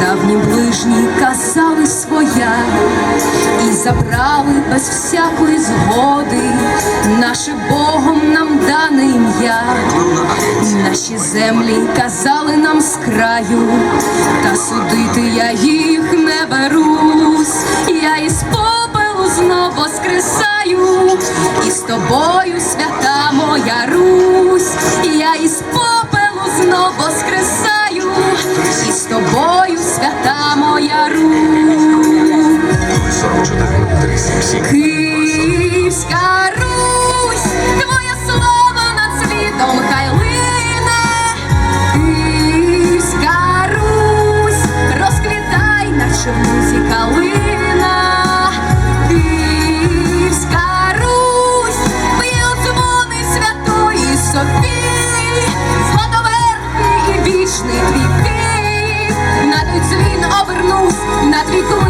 давні ближні казали своя, і забрали без всякої згоди наше Богом нам дане ім'я. Наші землі казали нам з краю, та судити я їх не берусь. Я із попелу знов воскресаю, і з тобою свята моя Русь, ত্রিকোণ